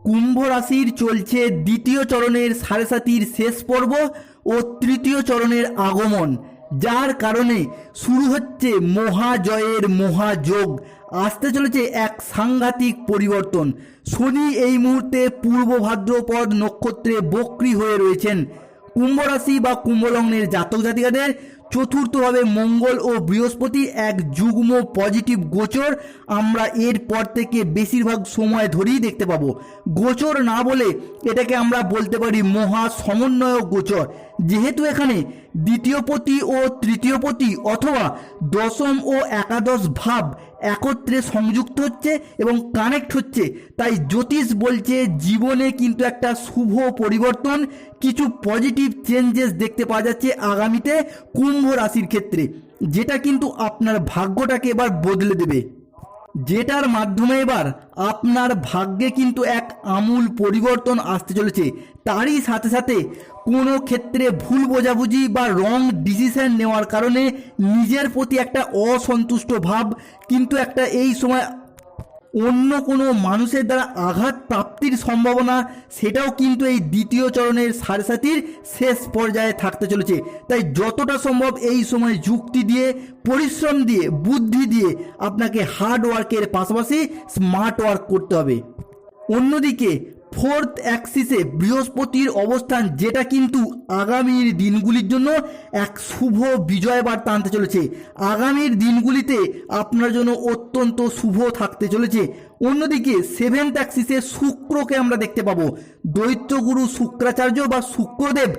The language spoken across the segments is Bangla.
কুম্ভ রাশির চলছে দ্বিতীয় চরণের সাড়ে সাতির শেষ পর্ব ও তৃতীয় চরণের আগমন। যার কারণে শুরু হচ্ছে মহাজয়ের মহাযোগ। আসতে চলেছে এক সাংঘাতিক পরিবর্তন। শনি এই মুহূর্তে পূর্ব ভাদ্রপদ নক্ষত্রে বক্রী হয়ে রয়েছেন। কুম্ভ রাশি বা কুম্ভলগ্নের জাতক জাতিকাদের চতুর্থভাবে মঙ্গল ও বৃহস্পতি এক যুগ্ম পজিটিভ গোচর। আমরা এর পর থেকে বেশিরভাগ সময় ধরেই দেখতে পাবো। গোচর না বলে এটাকে আমরা বলতে পারি মহা সমন্বয়ক গোচর। যেহেতু এখানে দ্বিতীয়পতি ও তৃতীয়পতি অথবা দশম ও একাদশ ভাব একত্রে সংযুক্ত হচ্ছে এবং কানেক্ট হচ্ছে। তাই জ্যোতিষ বলছে, জীবনে কিন্তু একটা শুভ পরিবর্তন, কিছু পজিটিভ চেঞ্জেস দেখতে পাওয়া যাচ্ছে আগামীতে কুম্ভ রাশির ক্ষেত্রে, যেটা কিন্তু আপনার ভাগ্যটাকে এবার বদলে দেবে। যেটার মাধ্যমে এবার আপনার ভাগ্যে কিন্তু এক আমূল পরিবর্তন আসতে চলেছে। তারই সাথে সাথে কোনো ক্ষেত্রে ভুল বোঝাবুঝি বা রং ডিসিশন নেওয়ার কারণে নিজের প্রতি একটা অসন্তুষ্ট ভাব কিন্তু একটা এই সময় অন্য কোনো মানুষের দ্বারা আঘাত প্রাপ্তির সম্ভাবনা, সেটাও কিন্তু এই দ্বিতীয় চরণের সারসাতির শেষ পর্যায়ে থাকতে চলেছে। তাই যতটা সম্ভব এই সময় যুক্তি দিয়ে, পরিশ্রম দিয়ে, বুদ্ধি দিয়ে আপনাকে হার্ড ওয়ার্কের পাশাপাশি স্মার্ট ওয়ার্ক করতে হবে। অন্যদিকে ফোর্থ অ্যাক্সিসে বৃহস্পতির অবস্থান, যেটা কিন্তু আগামীর দিনগুলির জন্য এক শুভ বিজয় বার্তা আনতে চলেছে। আগামীর দিনগুলিতে আপনার জন্য অত্যন্ত শুভ থাকতে চলেছে। অন্যদিকে সেভেন্থ অ্যাক্সিসে শুক্রকে আমরা দেখতে পাবো। দৈত্যগুরু শুক্রাচার্য বা শুক্রদেব,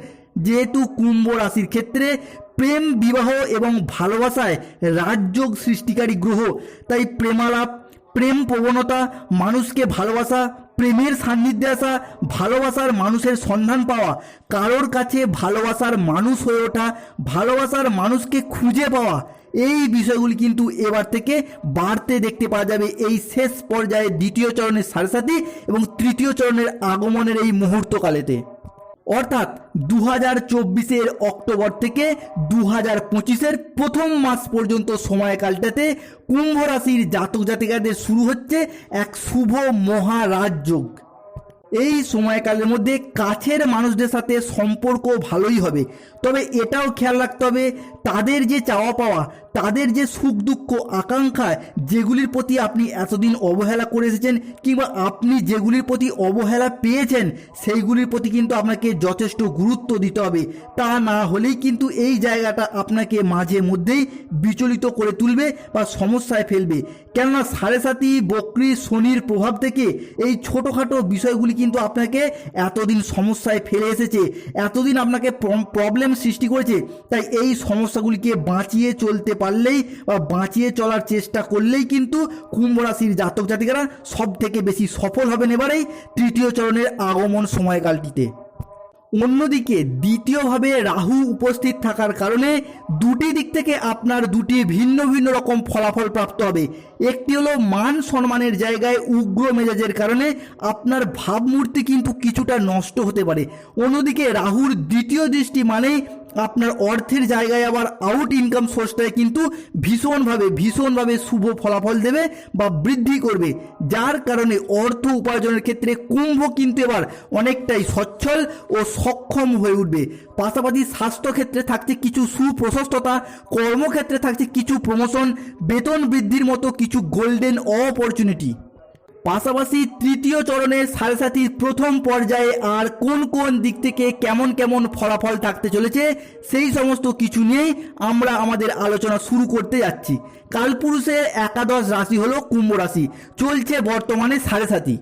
যেহেতু কুম্ভ রাশির ক্ষেত্রে প্রেম, বিবাহ এবং ভালোবাসায় রাজযোগ সৃষ্টিকারী গ্রহ, তাই প্রেমালাপ প্রেম প্রবণতা, মানুষকে ভালোবাসা, প্রেমের সান্নিধ্যে আসা, ভালোবাসার মানুষের সন্ধান পাওয়া, কারোর কাছে ভালোবাসার মানুষ হয়ে ওঠা, ভালোবাসার মানুষকে খুঁজে পাওয়া, এই বিষয়গুলি কিন্তু এবার থেকে বাড়তে দেখতে পাওয়া যাবে এই শেষ পর্যায়ে দ্বিতীয় চরণের সাড়ে সাথী এবং তৃতীয় চরণের আগমনের এই মুহূর্তকালেতে। অর্থাৎ দু হাজার চব্বিশের অক্টোবর থেকে দু হাজার পঁচিশের প্রথম মাস পর্যন্ত সময়কালটাতে কুম্ভ রাশির জাতক জাতিকাদের শুরু হচ্ছে এক শুভ মহারাজযোগ। এই সময়কালের মধ্যে কাছের মানুষদের সাথে সম্পর্ক ভালোই হবে। তবে এটাও খেয়াল রাখতে হবে, তাদের যে চাওয়া পাওয়া তাদের যে সুখ দুঃখ, আকাঙ্ক্ষা, যেগুলির প্রতি আপনি এতদিন অবহেলা করে এসেছেন কিংবা আপনি যেগুলির প্রতি অবহেলা পেয়েছেন, সেইগুলির প্রতি কিন্তু আপনাকে যথেষ্ট গুরুত্ব দিতে হবে। তা না হলেই কিন্তু এই জায়গাটা আপনাকে মাঝে মধ্যেই বিচলিত করে তুলবে বা সমস্যায় ফেলবে। কেননা সাড়ে সাতি, বকরি, শনির প্রভাব থেকে এই ছোটোখাটো বিষয়গুলি কিন্তু আপনাকে এতদিন সমস্যায় ফেলে এসেছে, এতদিন আপনাকে প্রবলেম সৃষ্টি করেছে, তাই এই সমস্যাগুলিকে বাঁচিয়ে চলতে পারলেই বা বাঁচিয়ে চলার চেষ্টা করলেই কিন্তু কুম্ভ রাশির জাতক জাতিকারা সব থেকে বেশি সফল হবেন এবারেই তৃতীয় চরণের আগমন সময়কালটিতে। অন্যদিকে দ্বিতীয়ভাবে রাহু উপস্থিত থাকার কারণে দুটি দিক থেকে আপনার দুটি ভিন্ন ভিন্ন রকম ফলাফল প্রাপ্ত হবে। একটি হলো মান সম্মানের জায়গায় উগ্র মেজাজের কারণে আপনার ভাবমূর্তি কিন্তু কিছুটা নষ্ট হতে পারে। অন্যদিকে রাহুর দ্বিতীয় দৃষ্টি মানেই আপনার অর্থের জায়গায় আবার আউট ইনকাম সোর্সটায় কিন্তু ভীষণভাবে ভীষণভাবে শুভ ফলাফল দেবে বা বৃদ্ধি করবে। যার কারণে অর্থ উপার্জনের ক্ষেত্রে কুম্ভ কিন্তু এবার অনেকটাই সচ্ছল ও সক্ষম হয়ে উঠবে। পাশাপাশি স্বাস্থ্যক্ষেত্রে থাকছে কিছু সুপ্রশস্ততা, কর্মক্ষেত্রে থাকছে কিছু প্রমোশন বেতন বৃদ্ধির মতো কিছু গোল্ডেন অপরচুনিটি পাশাপাশি তৃতীয় চরণের সাড়ে প্রথম পর্যায়ে আর কোন কোন দিক থেকে কেমন কেমন ফলাফল থাকতে চলেছে, সেই সমস্ত কিছু নিয়েই আমরা আমাদের আলোচনা শুরু করতে যাচ্ছি। কালপুরুষের একাদশ রাশি হলো কুম্ভ রাশি। চলছে বর্তমানে সাড়ে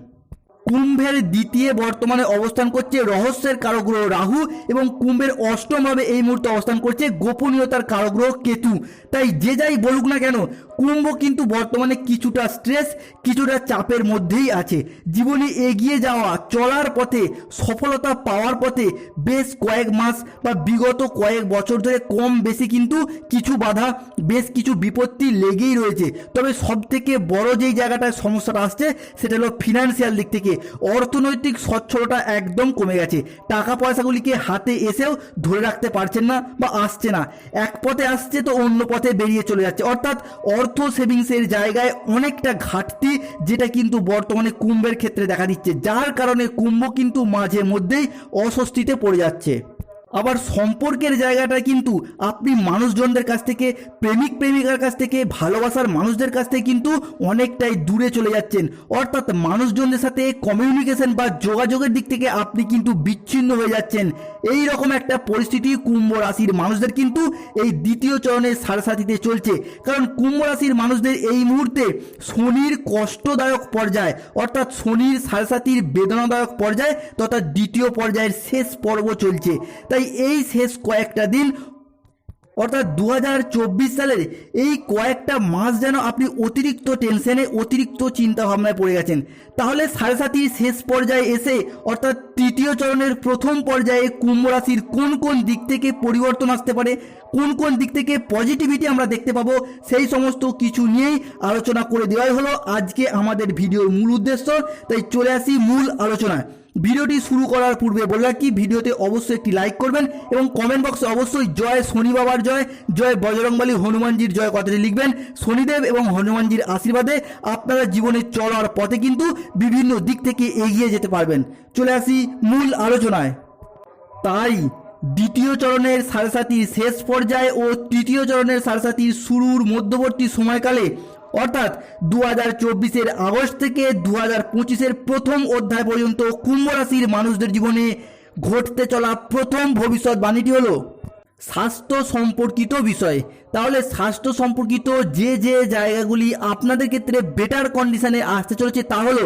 কুম্ভের দ্বিতীয় বর্তমানে অবস্থান করছে রহস্যের কারগ্রহ রাহু এবং কুম্ভের অষ্টমভাবে এই মুহূর্তে অবস্থান করছে গোপনীয়তার কারগ্রহ কেতু। তাই যে যাই বলুক না কেন কুম্ভ কিন্তু বর্তমানে কিছুটা স্ট্রেস কিছুটা চাপের মধ্যেই আছে। জীবনে এগিয়ে যাওয়া, চলার পথে, সফলতা পাওয়ার পথে বেশ কয়েক মাস বা বিগত কয়েক বছর ধরে কম বেশি কিন্তু কিছু বাধা, বেশ কিছু বিপত্তি লেগেই রয়েছে। তবে সব থেকে বড় যেই জায়গাটায় সমস্যাটা আসছে, সেটা হলো ফিনান্সিয়াল দিক থেকে। অর্থনৈতিক স্বচ্ছলতা একদম কমে গেছে। টাকা পয়সাগুলিকে হাতে এসেও ধরে রাখতে পারছেন না বা আসছে না। এক পথে আসছে তো অন্য পথে বেরিয়ে চলে যাচ্ছে। অর্থাৎ অর্থ অর্থ সেভিংসের জায়গায় অনেকটা ঘাটতি, যেটা কিন্তু বর্তমানে কুম্ভের ক্ষেত্রে দেখা দিচ্ছে। যার কারণে কুম্ভ কিন্তু মাঝে মধ্যেই অস্বস্তিতে পড়ে যাচ্ছে। আবার সম্পর্কের জায়গাটা কিন্তু আপনি মানুষজনদের কাছ থেকে, প্রেমিক প্রেমিকার কাছ থেকে, ভালোবাসার মানুষদের কাছ থেকে কিন্তু অনেকটাই দূরে চলে যাচ্ছেন। অর্থাৎ মানুষজনদের সাথে কমিউনিকেশন বা যোগাযোগের দিক থেকে আপনি কিন্তু বিচ্ছিন্ন হয়ে যাচ্ছেন। এই রকম একটা পরিস্থিতি কুম্ভ রাশির মানুষদের কিন্তু এই দ্বিতীয় চরণের সারসাথীতে চলছে। কারণ কুম্ভ রাশির মানুষদের এই মুহূর্তে শনির কষ্টদায়ক পর্যায়, অর্থাৎ শনির সারসাথীর বেদনাদায়ক পর্যায় তথা দ্বিতীয় পর্যায়ের শেষ পর্ব চলছে। তাই এই শেষ কয়েকটা দিন, অর্থাৎ দু হাজার চব্বিশ সালের এই কয়েকটা মাস যেন আপনি অতিরিক্ত টেনশনে, অতিরিক্ত চিন্তা ভাবনায় পড়ে গেছেন। তাহলে সাড়ে শেষ পর্যায়ে এসে, অর্থাৎ তৃতীয় চরণের প্রথম পর্যায়ে কুম্ভ রাশির কোন কোন দিক থেকে পরিবর্তন আসতে পারে, কোন কোন দিক থেকে পজিটিভিটি আমরা দেখতে পাবো, সেই সমস্ত কিছু নিয়েই আলোচনা করে দেওয়াই হলো আজকে আমাদের ভিডিওর মূল উদ্দেশ্য। তাই চলে আসি মূল আলোচনায়। ভিডিওটি শুরু করার পূর্বে বলে রাখি ভিডিওতে অবশ্যই একটি লাইক করবেন এবং কমেন্ট বক্সে অবশ্যই জয় শনি বাবার জয় জয় বজরংবলী হনুমানজির জয় কথাটি লিখবেন। শনিদেব এবং হনুমানজির আশীর্বাদে আপনারা জীবনে চলার পথে কিন্তু বিভিন্ন দিক থেকে এগিয়ে যেতে পারবেন। চলে আসি মূল আলোচনায়। তাই দ্বিতীয় চরণের সারসাথীর শেষ পর্যায়ে ও তৃতীয় চরণের সারসাথীর শুরুর মধ্যবর্তী সময়কালে অর্থাৎ দু হাজার চব্বিশের আগস্ট থেকে দু হাজার পঁচিশের প্রথম অধ্যায় পর্যন্ত কুম্ভ রাশির মানুষদের জীবনে ঘটতে চলা প্রথম ভবিষ্যৎবাণীটি হলো স্বাস্থ্য সম্পর্কিত বিষয়। তাহলে স্বাস্থ্য সম্পর্কিত যে যে জায়গাগুলি আপনাদের ক্ষেত্রে বেটার কন্ডিশনে আসতে চলেছে তা হলো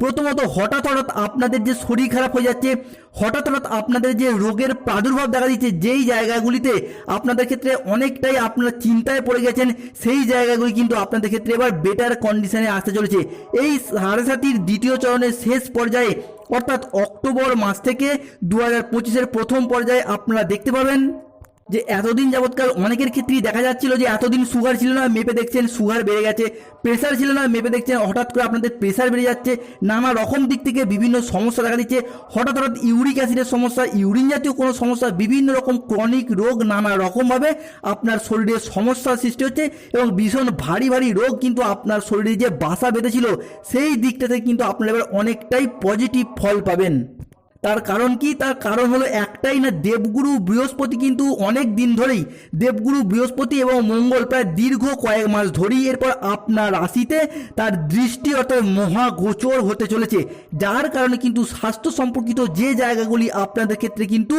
প্রথমত হঠাৎ হঠাৎ আপনাদের যে শরীর খারাপ হয়ে যাচ্ছে, হঠাৎ হঠাৎ আপনাদের যে রোগের প্রাদুর্ভাব দেখা দিচ্ছে, যেই জায়গাগুলিতে আপনাদের ক্ষেত্রে অনেকটাই আপনারা চিন্তায় পড়ে গেছেন, সেই জায়গাগুলি কিন্তু আপনাদের ক্ষেত্রে এবার বেটার কন্ডিশনে আসতে চলেছে। এই সাড়ে সাতির দ্বিতীয় চরণের শেষ পর্যায়ে, অর্থাৎ অক্টোবর মাস থেকে দু হাজার পঁচিশের প্রথম পর্যায়ে আপনারা দেখতে পাবেন যে এতদিন যাবৎকাল অনেকের ক্ষেত্রেই দেখা যাচ্ছিল যে এতদিন সুগার ছিল না, মেপে দেখছেন সুগার বেড়ে গেছে প্রেশার ছিল না, মেপে দেখছেন হঠাৎ করে আপনাদের প্রেশার বেড়ে যাচ্ছে, নানা রকম দিক থেকে বিভিন্ন সমস্যা দেখা দিচ্ছে, হঠাৎ হঠাৎ ইউরিক অ্যাসিডের সমস্যা ইউরিন জাতীয় কোনো সমস্যা, বিভিন্ন রকম ক্রনিক রোগ নানা রকমভাবে আপনার শরীরে সমস্যার সৃষ্টি হচ্ছে এবং ভীষণ ভারী ভারী রোগ কিন্তু আপনার শরীরে যে বাসা বেঁধেছিল, সেই দিকটাতে কিন্তু আপনারা এবার অনেকটাই পজিটিভ ফল পাবেন। তার কারণ কি? তার কারণ হলো একটাই না, দেবগুরু বৃহস্পতি কিন্তু অনেক দিন ধরেই দেবগুরু বৃহস্পতি এবং মঙ্গল প্রায় দীর্ঘ কয়েক মাস ধরেই এরপর আপনার রাশিতে তার দৃষ্টি অর্থাৎ মহাগোচর হতে চলেছে। যার কারণে কিন্তু স্বাস্থ্য সম্পর্কিত যে জায়গাগুলি আপনাদের ক্ষেত্রে কিন্তু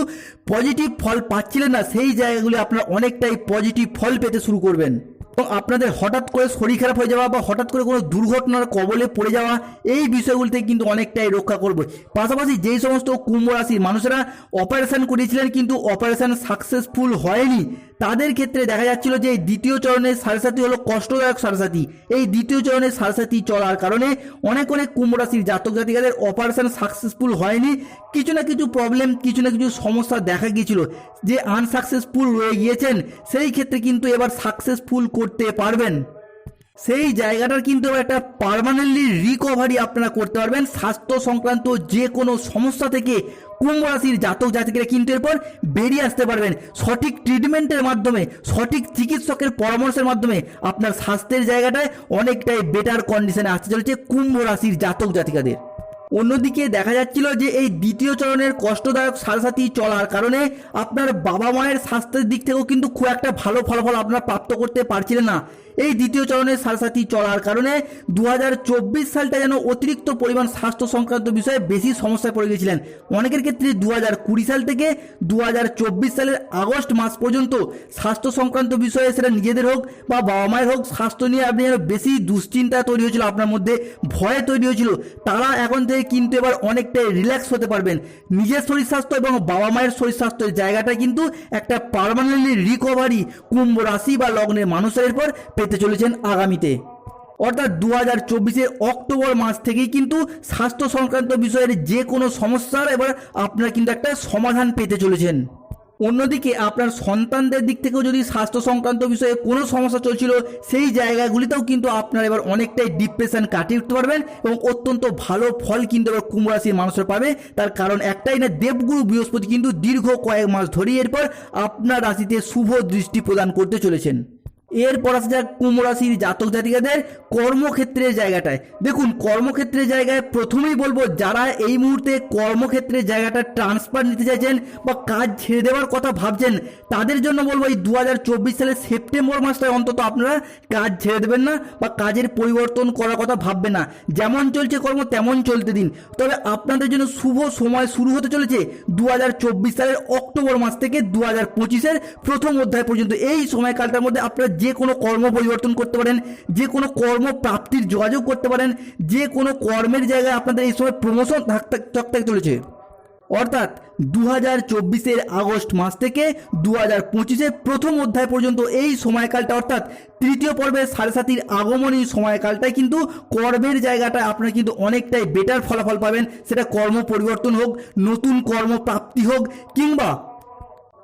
পজিটিভ ফল পাচ্ছিলেন না, সেই জায়গাগুলি আপনারা অনেকটাই পজিটিভ ফল পেতে শুরু করবেন। আপনাদের হঠাৎ করে শরীর খারাপ হয়ে যাওয়া বা হঠাৎ করে কোনো দুর্ঘটনার কবলে পড়ে যাওয়া, এই বিষয়গুলি থেকে কিন্তু অনেকটাই রক্ষা করবে। পাশাপাশি যেই সমস্ত কুম্ভ রাশির মানুষেরা অপারেশন করেছিলেন কিন্তু অপারেশন সাকসেসফুল হয়নি। তাদের ক্ষেত্রে দেখা যাচ্ছিল যে এই দ্বিতীয় চরণের সারসাথী হলো কষ্টদায়ক সারসাথী এই দ্বিতীয় চরণের সারসাথী চলার কারণে অনেক অনেক কুম্ভ রাশির জাতক জাতিকাদের অপারেশন সাকসেসফুল হয়নি। কিছু না কিছু প্রবলেম কিছু না কিছু সমস্যা দেখা গিয়েছিল। যে আনসাকসেসফুল রয়ে গিয়েছেন, সেই ক্ষেত্রে কিন্তু এবার সাকসেসফুল করতে পারবেন। সেই জায়গাটার কিন্তু একটা পারমানেন্টলি রিকভারি আপনারা করতে পারবেন। স্বাস্থ্য সংক্রান্ত যে কোনো সমস্যা থেকে কুম্ভ রাশির জাতক জাতিকেরা কিন্তু এরপর বেরিয়ে আসতে পারবেন। সঠিক ট্রিটমেন্টের মাধ্যমে, সঠিক চিকিৎসকের পরামর্শের মাধ্যমে আপনার স্বাস্থ্যের জায়গাটায় অনেকটাই বেটার কন্ডিশনে আসতে চলেছে কুম্ভ রাশির জাতক জাতিকাদের। অন্যদিকে দেখা যাচ্ছিল যে এই দ্বিতীয় চরণের কষ্টদায়ক সারসাথী চলার কারণে আপনার বাবা মায়ের স্বাস্থ্যের দিক থেকেও কিন্তু খুব একটা ভালো ফলাফল আপনারা প্রাপ্ত করতে পারছিলেন না। এই দ্বিতীয় চরণের সারসাথী চলার কারণে দু হাজার চব্বিশ সালটা যেন অতিরিক্ত পরিমাণ স্বাস্থ্য সংক্রান্ত বিষয়ে বেশি সমস্যায় পড়ে গেছিলেন অনেকের ক্ষেত্রে দু হাজার কুড়ি সাল থেকে দু হাজার চব্বিশ সালের আগস্ট মাস পর্যন্ত স্বাস্থ্য সংক্রান্ত বিষয়ে সেটা নিজেদের হোক বা বাবা মায়ের হোক, স্বাস্থ্য নিয়ে আপনি যেন বেশি দুশ্চিন্তা তৈরি হয়েছিল, আপনার মধ্যে ভয় তৈরি হয়েছিল। তারা এখন থেকে কিন্তু এবার অনেকটাই রিল্যাক্স হতে পারবেন। নিজের শরীর স্বাস্থ্য এবং বাবা মায়ের শরীর স্বাস্থ্যের জায়গাটা কিন্তু একটা পারমানেন্টলি রিকভারি কুম্ভ রাশি বা লগ্নের মানুষের এরপর পেতে চলেছেন আগামীতে। অর্থাৎ দু হাজার চব্বিশের অক্টোবর মাস থেকেই কিন্তু স্বাস্থ্য সংক্রান্ত বিষয়ের যে কোনো সমস্যার এবার আপনারা কিন্তু একটা সমাধান পেতে চলেছেন। অন্যদিকে আপনার সন্তানদের দিক থেকেও যদি স্বাস্থ্য সংক্রান্ত বিষয়ে কোনো সমস্যা চলছিল, সেই জায়গাগুলিতেও কিন্তু আপনার এবার অনেকটাই ডিপ্রেশন কাটিয়ে উঠতে পারবেন এবং অত্যন্ত ভালো ফল কিন্তু এবার কুম্ভ রাশির মানুষের পাবে। তার কারণ একটাই না, দেবগুরু বৃহস্পতি কিন্তু দীর্ঘ কয়েক মাস ধরেই এরপর আপনার রাশিতে শুভ দৃষ্টি প্রদান করতে চলেছেন। এরপর আসা যাক কুম্ভ রাশির জাতক জাতিকাদের কর্মক্ষেত্রের জায়গাটায়। দেখুন, কর্মক্ষেত্রের জায়গায় প্রথমেই বলব, যারা এই মুহূর্তে কর্মক্ষেত্রের জায়গাটা ট্রান্সফার নিতে চাইছেন বা কাজ ছেড়ে দেওয়ার কথা ভাবছেন, তাদের জন্য বলব এই দু হাজার চব্বিশ সালের সেপ্টেম্বর মাসটায় অন্তত আপনারা কাজ ছেড়ে দেবেন না বা কাজের পরিবর্তন করার কথা ভাববেন না। যেমন চলছে কর্ম, তেমন চলতে দিন। তবে আপনাদের জন্য শুভ সময় শুরু হতে চলেছে দু হাজার চব্বিশ সালের অক্টোবর মাস থেকে দু হাজার পঁচিশের প্রথম অধ্যায় পর্যন্ত। এই সময়কালটার মধ্যে আপনারা যে কোনো কর্ম পরিবর্তন করতে পারেন, যে কোনো কর্ম প্রাপ্তির যোগাযোগ করতে পারেন, যে কোনো কর্মের জায়গায় আপনাদের এই সময় প্রমোশন থাকতে চলেছে। অর্থাৎ দু হাজার চব্বিশের আগস্ট মাস থেকে দু হাজার পঁচিশের প্রথম অধ্যায় পর্যন্ত এই সময়কালটা, অর্থাৎ তৃতীয় পর্বের সাড়ে সাতির আগমনী সময়কালটায় কিন্তু কর্মের জায়গাটায় আপনারা কিন্তু অনেকটাই বেটার ফলাফল পাবেন। সেটা কর্ম পরিবর্তন হোক, নতুন কর্মপ্রাপ্তি হোক, কিংবা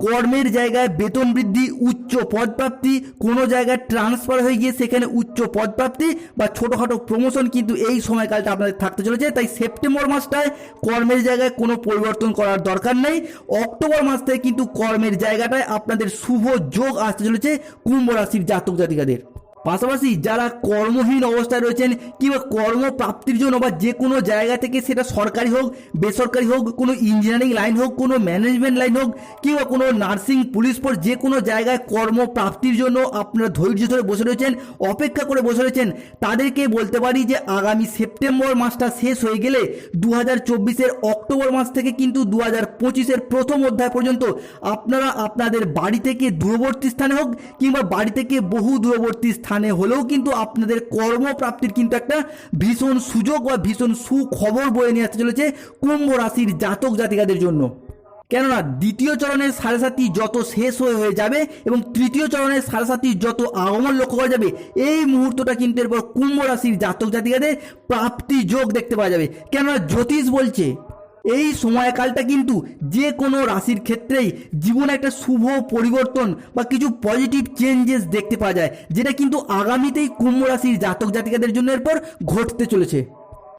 কর্মের জায়গায় বেতন বৃদ্ধি, উচ্চ পদপ্রাপ্তি, কোনো জায়গায় ট্রান্সফার হয়ে গিয়ে সেখানে উচ্চ পদপ্রাপ্তি বা ছোটোখাটো প্রমোশন কিন্তু এই সময়কালটা আপনাদের থাকতে চলেছে। তাই সেপ্টেম্বর মাসটায় কর্মের জায়গায় কোনো পরিবর্তন করার দরকার নেই। অক্টোবর মাস থেকে কিন্তু কর্মের জায়গাটায় আপনাদের শুভ যোগ আসতে চলেছে কুম্ভ রাশির জাতক জাতিকাদের। পাশাপাশি যারা কর্মহীন অবস্থায় রয়েছেন কিংবা কর্মপ্রাপ্তির জন্য বা যে কোনো জায়গা থেকে সেটা সরকারি হোক, বেসরকারি হোক, কোনো ইঞ্জিনিয়ারিং লাইন হোক, কোনো ম্যানেজমেন্ট লাইন হোক, কিংবা কোনো নার্সিং পুলিশ ফোর্স যে কোনো জায়গায় কর্মপ্রাপ্তির জন্য আপনারা ধৈর্য ধরে বসে রয়েছেন, অপেক্ষা করে বসে রয়েছেন, তাদেরকে বলতে পারি যে আগামী সেপ্টেম্বর মাসটা শেষ হয়ে গেলে দু হাজার চব্বিশের অক্টোবর মাস থেকে কিন্তু দু হাজার পঁচিশের প্রথম অধ্যায় পর্যন্ত আপনারা আপনাদের বাড়ি থেকে দূরবর্তী স্থানে হোক কিংবা বাড়ি থেকে বহু দূরবর্তী স্থানে হলেও কিন্তু আপনাদের কর্মপ্রাপ্তির কিন্তু একটা ভীষণ সুযোগ বা ভীষণ সুখবর বয়ে নিয়ে আসতে চলেছে কুম্ভ রাশির জাতক জাতিকাদের জন্য। কেননা দ্বিতীয় চরণের সাড়ে সাতটি যত শেষ হয়ে হয়ে যাবে এবং তৃতীয় চরণের সাড়ে সাতটি যত আগমন লক্ষ্য করা যাবে, এই মুহূর্তটা কিন্তু এরপর কুম্ভ রাশির জাতক জাতিকাদের প্রাপ্তি যোগ দেখতে পাওয়া যাবে। কেননা জ্যোতিষ বলছে এই সময়কালটা কিন্তু যে কোনো রাশির ক্ষেত্রেই জীবনে একটা শুভ পরিবর্তন বা কিছু পজিটিভ চেঞ্জেস দেখতে পাওয়া যায়, যেটা কিন্তু আগামীতেই কুম্ভ রাশির জাতক জাতিকাদের জন্য এরপর ঘটতে চলেছে।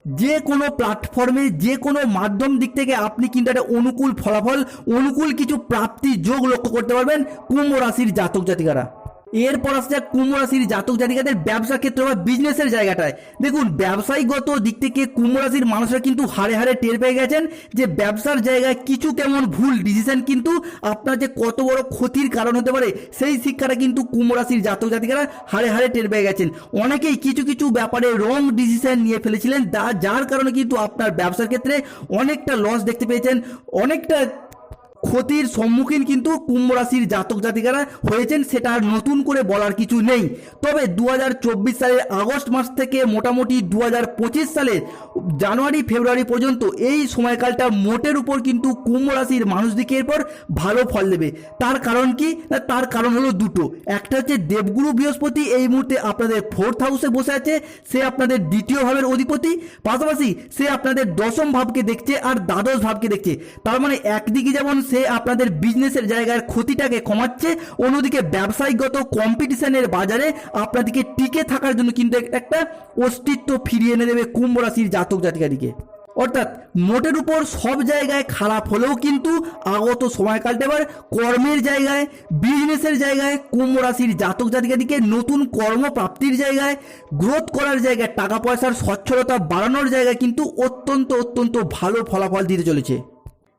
যে কোনো প্ল্যাটফর্মে যে কোনো মাধ্যম দিক থেকে আপনি কিন্তু একটা অনুকূল ফলাফল, অনুকূল কিছু প্রাপ্তি যোগ লক্ষ্য করতে পারবেন কুম্ভ রাশির জাতক জাতিকারা। এরপর আসছে যাক রাশির জাতক জাতিকাদের ব্যবসা ক্ষেত্র বা বিজনেসের জায়গাটায়। দেখুন, ব্যবসায়িকগত দিক থেকে কুম্ভ রাশির মানুষরা কিন্তু হারে হারে টের পেয়ে গেছেন যে ব্যবসার জায়গায় কিছু কেমন ভুল ডিসিশন কিন্তু আপনার যে কত বড় ক্ষতির কারণ হতে পারে, সেই শিক্ষাটা কিন্তু কুম্ভ রাশির জাতক জাতিকারা হারে হারে টের পেয়ে গেছেন। অনেকেই কিছু কিছু ব্যাপারে রং ডিসিশন নিয়ে ফেলেছিলেন যার কারণে কিন্তু আপনার ব্যবসার ক্ষেত্রে অনেকটা লস দেখতে পেয়েছেন, অনেকটা ক্ষতির সম্মুখীন কিন্তু কুম্ভ রাশির জাতক জাতিকারা হয়েছেন, সেটা আর নতুন করে বলার কিছু নেই। তবে দু হাজার চব্বিশ সালের আগস্ট মাস থেকে মোটামুটি দু সালের জানুয়ারি, ফেব্রুয়ারি পর্যন্ত এই সময়কালটা মোটের উপর কিন্তু কুম্ভ রাশির মানুষদিকে এরপর ভালো ফল দেবে। তার কারণ কি? না, তার কারণ হলো দুটো। একটা হচ্ছে দেবগুরু বৃহস্পতি, এই মুহূর্তে আপনাদের ফোর্থ হাউসে বসে আছে, সে আপনাদের দ্বিতীয় ভাবের অধিপতি। পাশাপাশি সে আপনাদের দশম ভাবকে দেখছে আর দ্বাদশ ভাবকে দেখছে। তার মানে একদিকে যেমন সে আপনাদের বিজনেসের জায়গার ক্ষতিটাকে কমাচ্ছে। অন্যদিকে ব্যবসায়িকগত কম্পিটিশনের বাজারে আপনাদেরকে টিকে থাকার জন্য কিন্তু একটা অস্তিত্ব ফিরিয়ে এনে দেবে কুম্ভ রাশির জাতক জাতিকাদিকে। অর্থাৎ মোটের উপর সব জায়গায় খারাপ হলেও কিন্তু আগত সময়কালটা এবার কর্মের জায়গায় বিজনেসের জায়গায় কুম্ভ রাশির জাতক জাতিকাদিকে নতুন কর্মপ্রাপ্তির জায়গায় গ্রোথ করার জায়গায় টাকা পয়সার স্বচ্ছলতা বাড়ানোর জায়গায় কিন্তু অত্যন্ত অত্যন্ত ভালো ফলাফল দিতে চলেছে।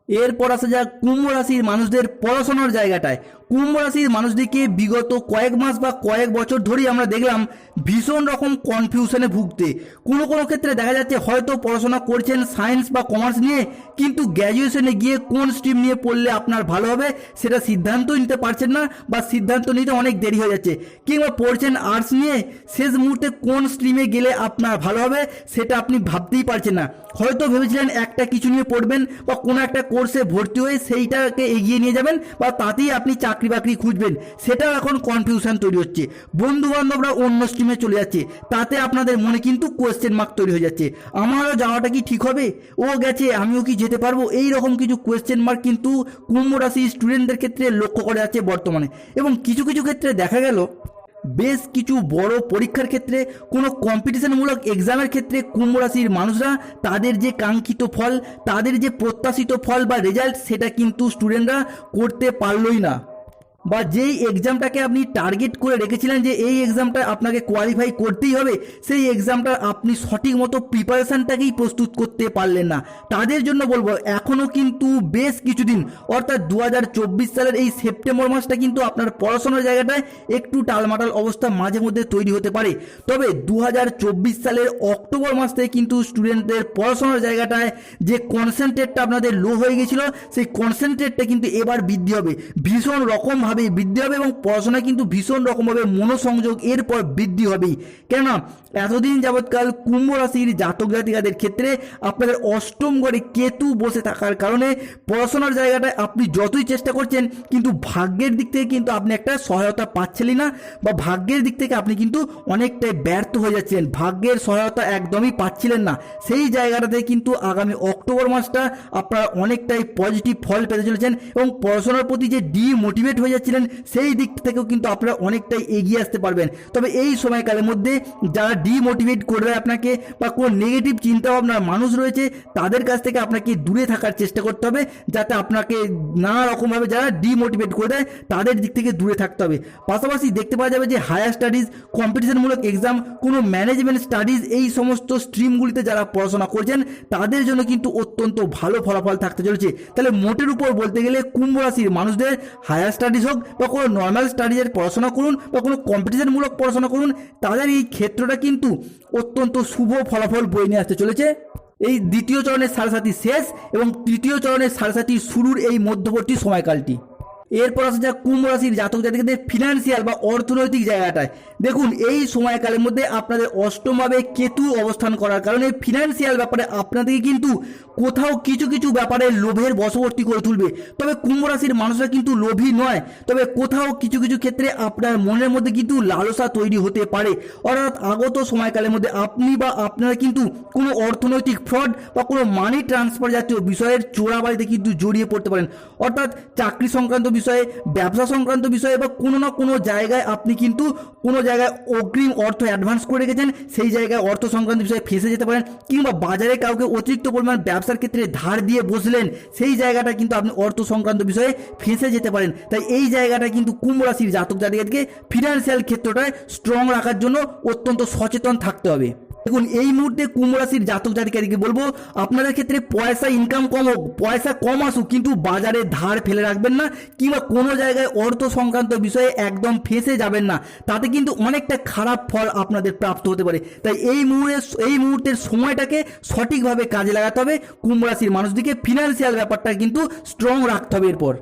এরপর আসা যা কুম্ভ রাশির মানুষদের পড়াশোনার জায়গাটায়। কুম্ভ রাশির মানুষদেরকে বিগত কয়েক মাস বা কয়েক বছর ধরেই আমরা দেখলাম ভীষণ রকম কনফিউশনে ভুগতে। কোনো কোনো ক্ষেত্রে দেখা যাচ্ছে হয়তো পড়াশোনা করছেন সায়েন্স বা কমার্স নিয়ে, কিন্তু গ্র্যাজুয়েশনে গিয়ে কোন স্ট্রিম নিয়ে পড়লে আপনার ভালো হবে সেটা সিদ্ধান্ত নিতে পারছেন না বা সিদ্ধান্ত নিতে অনেক দেরি হয়ে যাচ্ছে। কিংবা পড়ছেন আর্টস নিয়ে, শেষ মুহূর্তে কোন স্ট্রিমে গেলে আপনার ভালো হবে সেটা আপনি ভাবতেই পারছেন না। হয়তো ভেবেছিলেন একটা কিছু নিয়ে পড়বেন বা কোনো একটা কোর্সে ভর্তি হয়ে সেইটাকে এগিয়ে নিয়ে যাবেন বা তাতেই আপনি চাকরি বাকরি খুঁজবেন, সেটাও এখন কনফিউশন তৈরি হচ্ছে। বন্ধু বান্ধবরা অন্য স্ট্রিমে চলে যাচ্ছে, তাতে আপনাদের মনে কিন্তু কোয়েশ্চেন মার্ক তৈরি হয়ে যাচ্ছে। আমারও যাওয়াটা কি ঠিক হবে? ও গেছে, আমিও কি যেতে পারব? এই রকম কিছু কোয়েশ্চেন মার্ক কিন্তু কুম্ভ রাশি স্টুডেন্টদের ক্ষেত্রে লক্ষ্য করা যাচ্ছে বর্তমানে। এবং কিছু কিছু ক্ষেত্রে দেখা গেল, বেশ কিছু বড় পরীক্ষার ক্ষেত্রে, কোনো কম্পিটিশনমূলক এক্সামের ক্ষেত্রে কুম্ভ রাশির মানুষরা তাদের যে কাঙ্ক্ষিত ফল, তাদের যে প্রত্যাশিত ফল বা রেজাল্ট সেটা কিন্তু স্টুডেন্টরা করতে পারলই না। বা যেই এক্সামটাকে আপনি টার্গেট করে রেখেছিলেন যে এই এক্সামটা আপনাকে কোয়ালিফাই করতেই হবে, সেই এক্সামটা আপনি সঠিক মতো প্রিপারেশানটাকেই প্রস্তুত করতে পারলেন না। তাদের জন্য বলব এখনও কিন্তু বেশ কিছুদিন, অর্থাৎ দু হাজার চব্বিশ সালের এই সেপ্টেম্বর মাসটা কিন্তু আপনার পড়াশোনার জায়গাটায় একটু টালমাটাল অবস্থা মাঝে মধ্যে তৈরি হতে পারে। তবে দু হাজার চব্বিশ সালের অক্টোবর মাস থেকে কিন্তু স্টুডেন্টদের পড়াশোনার জায়গাটায় যে কনসেন্ট্রেটটা আপনাদের লো হয়ে গেছিল, সেই কনসেন্ট্রেটটা কিন্তু এবার বৃদ্ধি হবে। ভীষণ রকমভাবে বৃদ্ধি হবে এবং পড়াশোনায় কিন্তু ভীষণ রকমভাবে মনোসংযোগ এরপর বৃদ্ধি হবেই। কেননা এতদিন যাবৎকাল কুম্ভ রাশির জাতক জাতিকাদের ক্ষেত্রে আপনাদের অষ্টম ঘরে কেতু বসে থাকার কারণে পড়াশোনার জায়গাটায় আপনি যতই চেষ্টা করছেন, কিন্তু ভাগ্যের দিক থেকে কিন্তু আপনি একটা সহায়তা পাচ্ছেনই না বা ভাগ্যের দিক থেকে আপনি কিন্তু অনেকটাই ব্যর্থ হয়ে যাচ্ছেন ভাগ্যের সহায়তা একদমই পাচ্ছিলেন না। সেই জায়গাটাতে কিন্তু আগামী অক্টোবর মাসটা আপনারা অনেকটাই পজিটিভ ফল পেতে চলেছেন এবং পড়াশোনার প্রতি যে ডিমোটিভেট হয়ে যাচ্ছিলেন, সেই দিক থেকেও কিন্তু আপনারা অনেকটাই এগিয়ে আসতে পারবেন। তবে এই সময়কালের মধ্যে যারা ডিমোটিভেট করবে আপনাকে বা কোনো নেগেটিভ চিন্তা ভাবনার মানুষ রয়েছে, তাদের কাছ থেকে আপনাকে দূরে থাকার চেষ্টা করতে হবে, যাতে আপনাকে নানা রকমভাবে যারা ডিমোটিভেট করে দেয়, তাদের দিক থেকে দূরে থাকতে হবে। পাশাপাশি দেখতে পাওয়া যাবে যে হায়ার স্টাডিজ কম্পিটিশনমূলক এক্সাম কোনো ম্যানেজমেন্ট স্টাডিজ এই সমস্ত স্ট্রিমগুলিতে যারা পড়াশোনা করছেন, তাদের জন্য কিন্তু অত্যন্ত ভালো ফলাফল থাকতে চলেছে। তাহলে মোটের উপর বলতে গেলে কুম্ভ রাশির মানুষদের হায়ার স্টাডিজ হোক বা কোনো নর্মাল স্টাডিজের পড়াশোনা করুন বা কোনো কম্পিটিশনমূলক পড়াশোনা করুন, তাদের এই ক্ষেত্রটা কিন্তু অত্যন্ত শুভ ফলাফল বয়ে নিয়ে আসতে চলেছে। এই দ্বিতীয় চরণের সাড়ে শেষ এবং তৃতীয় চরণের সাড়ে শুরুর এই মধ্যবর্তী সময়কালটি। এরপর আসা যাক কুম্ভ রাশির জাতক জাতিকাদের ফিনান্সিয়াল বা অর্থনৈতিক জায়গাটায়। দেখুন, এই সময়কালের মধ্যে আপনাদের অষ্টমভাবে কেতু অবস্থান করার কারণে ফিনান্সিয়াল ব্যাপারে আপনাদেরকে কিন্তু কোথাও কিছু কিছু ব্যাপারে লোভের বশবর্তী করে তুলবে। তবে কুম্ভ রাশির মানুষরা কিন্তু লোভী নয়। তবে কোথাও কিছু কিছু ক্ষেত্রে আপনার মনের মধ্যে কিন্তু লালসা তৈরি হতে পারে। অর্থাৎ আগত সময়কালের মধ্যে আপনি বা আপনারা কিন্তু কোনো অর্থনৈতিক ফ্রড বা কোনো মানি ট্রান্সফার জাতীয় বিষয়ের চোরাবাড়িতে কিন্তু জড়িয়ে পড়তে পারেন। অর্থাৎ চাকরি সংক্রান্ত বিষয়ে, ব্যবসা সংক্রান্ত বিষয়ে বা কোনো না কোনো জায়গায় আপনি কিন্তু কোনো জায়গায় অগ্রিম অর্থ অ্যাডভান্স করে রেখেছেন, সেই জায়গায় অর্থ সংক্রান্ত বিষয়ে ফেসে যেতে পারেন কিংবা বাজারে কাউকে অতিরিক্ত পরিমাণ ব্যবসার ক্ষেত্রে ধার দিয়ে বসলেন, সেই জায়গাটা কিন্তু আপনি অর্থ সংক্রান্ত বিষয়ে ফেসে যেতে পারেন। তাই এই জায়গাটা কিন্তু কুম্ভ রাশির জাতক জাতিকাদেরকে ফিনান্সিয়াল ক্ষেত্রটায় স্ট্রং রাখার জন্য অত্যন্ত সচেতন থাকতে হবে। দেখুন, এই মুহূর্তে কুম্ভ রাশির জাতক জাতিকাদেরকে বলব, আপনাদের ক্ষেত্রে পয়সা ইনকাম কম হোক, পয়সা কম আসুক, কিন্তু বাজারে ধার ফেলে রাখবেন না, কিংবা কোনো জায়গায় অর্থ সংক্রান্ত বিষয়ে একদম ফেসে যাবেন না। তাতে কিন্তু অনেকটা খারাপ ফল আপনাদের প্রাপ্ত হতে পারে। তাই এই মুহূর্তে, এই মুহূর্তের সময়টাকে সঠিকভাবে কাজে লাগাতে হবে। কুম্ভ রাশির মানুষদিকে ফিনান্সিয়াল ব্যাপারটা কিন্তু স্ট্রং রাখতে হবে এরপর।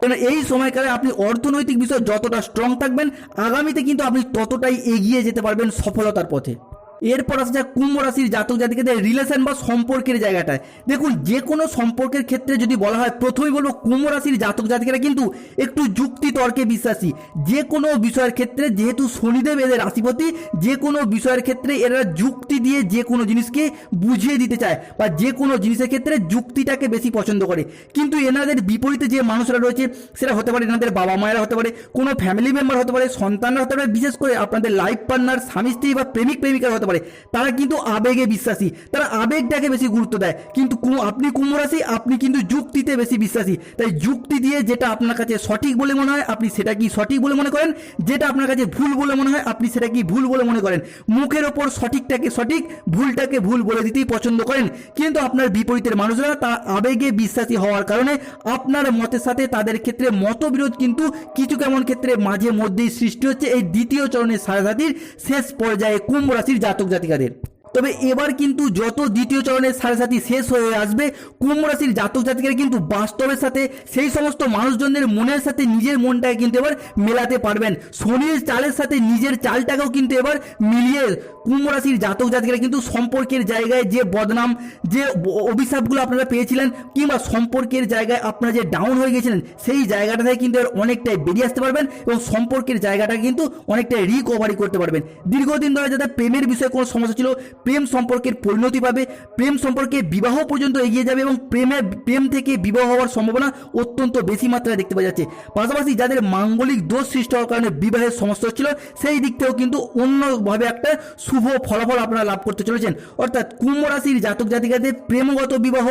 কেন এই সময়কালে আপনি অর্থনৈতিক বিষয় যতটা স্ট্রং থাকবেন, আগামীতে কিন্তু আপনি ততটাই এগিয়ে যেতে পারবেন সফলতার পথে। এরপর আসা যাক কুম্ভ রাশির জাতক জাতিকাদের রিলেশন বা সম্পর্কের জায়গাটায়। দেখুন যে কোনো সম্পর্কের ক্ষেত্রে যদি বলা হয়, প্রথমেই বলব কুম্ভ রাশির জাতক জাতিকারা কিন্তু একটু যুক্তি তর্কে বিশ্বাসী। যে কোনো বিষয়ের ক্ষেত্রে, যেহেতু শনিদেব এদের রাশিপতি যে কোনো বিষয়ের ক্ষেত্রে এরা যুক্তি দিয়ে যে কোনো জিনিসকে বুঝিয়ে দিতে চায় বা যে কোনো জিনিসের ক্ষেত্রে যুক্তিটাকে বেশি পছন্দ করে। কিন্তু এনাদের বিপরীতে যে মানুষরা রয়েছে সেটা হতে পারে এনাদের বাবা মায়েরা হতে পারে, কোনো ফ্যামিলি মেম্বার হতে পারে, সন্তানরা হতে পারে, বিশেষ করে আপনাদের লাইফ পার্টনার স্বামী স্ত্রী বা প্রেমিক প্রেমিকা হতে পারে। তারা কিন্তু আবেগে বিশ্বাসী। তারা আবেগটাকে বেশি গুরুত্ব দেয়। কিন্তু আপনি কুম্ভ রাশি, আপনি কিন্তু যুক্তিতে বেশি বিশ্বাসী। তাই যুক্তি দিয়ে যেটা আপনার কাছে সঠিক বলে মনে হয়, আপনি সেটা কি সঠিক বলে মনে করেন? যেটা আপনার কাছে ভুল বলে মনে হয়, আপনি সেটা কি ভুল বলে মনে করেন? মুখের ওপর সঠিকটাকে সঠিক, ভুলটাকে ভুল বলে দিতেই পছন্দ করেন। কিন্তু আপনার বিপরীতের মানুষরা তা আবেগে বিশ্বাসী হওয়ার কারণে আপনার মতের সাথে তাদের ক্ষেত্রে মতবিরোধ কিন্তু কিছু কেমন ক্ষেত্রে মাঝে মধ্যেই সৃষ্টি হচ্ছে। এই দ্বিতীয় চরণের সারাসাতির শেষ পর্যায়ে কুম্ভ রাশির জাতক জাতিকাদের তবে এবার কিন্তু যত দ্বিতীয় চরণের সাড়ে শেষ হয়ে আসবে, কুম্ভ রাশির জাতক জাতিকারা কিন্তু বাস্তবের সাথে, সেই সমস্ত মানুষজনদের মনের সাথে নিজের মনটাকে কিন্তু এবার মেলাতে পারবেন। শনির চালের সাথে নিজের চালটাকেও কিন্তু এবার মিলিয়ে কুম্ভ রাশির জাতক জাতিকারা কিন্তু সম্পর্কের জায়গায় যে বদনাম, যে অভিশাপগুলো আপনারা পেয়েছিলেন কিংবা সম্পর্কের জায়গায় আপনারা যে ডাউন হয়ে গেছিলেন, সেই জায়গাটা থেকে কিন্তু এবার অনেকটাই বেরিয়ে আসতে পারবেন এবং সম্পর্কের জায়গাটা কিন্তু অনেকটাই রিকভারি করতে পারবেন। দীর্ঘদিন ধরে যাদের প্রেমের বিষয়ে কোনো সমস্যা ছিল প্রেম সম্পর্কের পরিণতি পাবে, প্রেম সম্পর্কে বিবাহ পর্যন্ত এগিয়ে যাবে এবং প্রেমের, প্রেম থেকে বিবাহ হওয়ার সম্ভাবনা অত্যন্ত বেশি মাত্রায় দেখতে পাওয়া যাচ্ছে। পাশাপাশি যাদের মাঙ্গলিক দোষ সৃষ্টি হওয়ার কারণে বিবাহের সমস্যা হচ্ছিল, সেই দিক থেকেও কিন্তু অন্যভাবে একটা শুভ ফলাফল আপনারা লাভ করতে চলেছেন। অর্থাৎ কুম্ভ রাশির জাতক জাতিকাদের প্রেমগত বিবাহ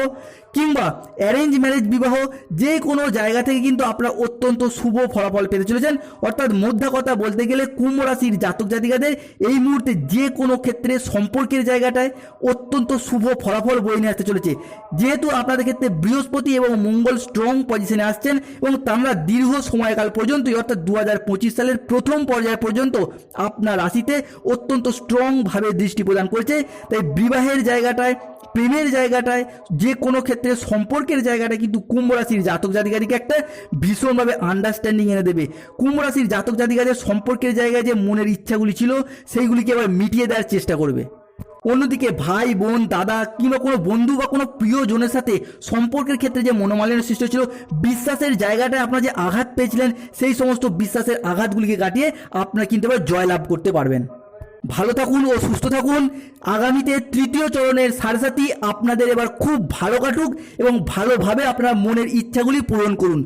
কিংবা অ্যারেঞ্জ ম্যারেজ বিবাহ যে কোনো জায়গা থেকে কিন্তু আপনারা অত্যন্ত শুভ ফলাফল পেতে চলেছেন। অর্থাৎ মোদ্দা কথা বলতে গেলে কুম্ভ রাশির জাতক জাতিকাদের এই মুহূর্তে যে কোনো ক্ষেত্রে সম্পর্কের জায়গাটায় অত্যন্ত শুভ ফলাফল বয়ে নিয়ে আসতে চলেছে। যেহেতু আপনাদের ক্ষেত্রে বৃহস্পতি এবং মঙ্গল স্ট্রং পজিশনে আসছেন এবং তারা দীর্ঘ সময়কাল পর্যন্তই, অর্থাৎ দু হাজার পঁচিশ সালের প্রথম পর্যায় পর্যন্ত আপনার রাশিতে অত্যন্ত স্ট্রংভাবে দৃষ্টি প্রদান করেছে। তাই বিবাহের জায়গাটায়, প্রেমের জায়গাটায়, যে কোনো ক্ষেত্রে সম্পর্কের জায়গাটায় কিন্তু কুম্ভ রাশির জাতক জাতিকারীকে একটা ভীষণভাবে আন্ডারস্ট্যান্ডিং এনে দেবে। কুম্ভ রাশির জাতক জাতিকাদের সম্পর্কের জায়গায় যে মনের ইচ্ছাগুলি ছিল, সেইগুলিকে এবার মিটিয়ে দেওয়ার চেষ্টা করবে। অন্যদিকে ভাই, বোন, দাদা কিংবা কোনো বন্ধু বা কোনো প্রিয়জনের সাথে সম্পর্কের ক্ষেত্রে যে মনোমালিন্য সৃষ্টি ছিল বিশ্বাসের জায়গাটায় আপনারা যে আঘাত পেয়েছিলেন, সেই সমস্ত বিশ্বাসের আঘাতগুলিকে কাটিয়ে আপনারা কিন্তু এবার জয়লাভ করতে পারবেন। ভালো থাকুন ও সুস্থ থাকুন। আগামীতে তৃতীয় চরণের সারসাথী আপনাদের এবার খুব ভালো কাটুক এবং ভালোভাবে আপনার মনের ইচ্ছাগুলি পূরণ করুন।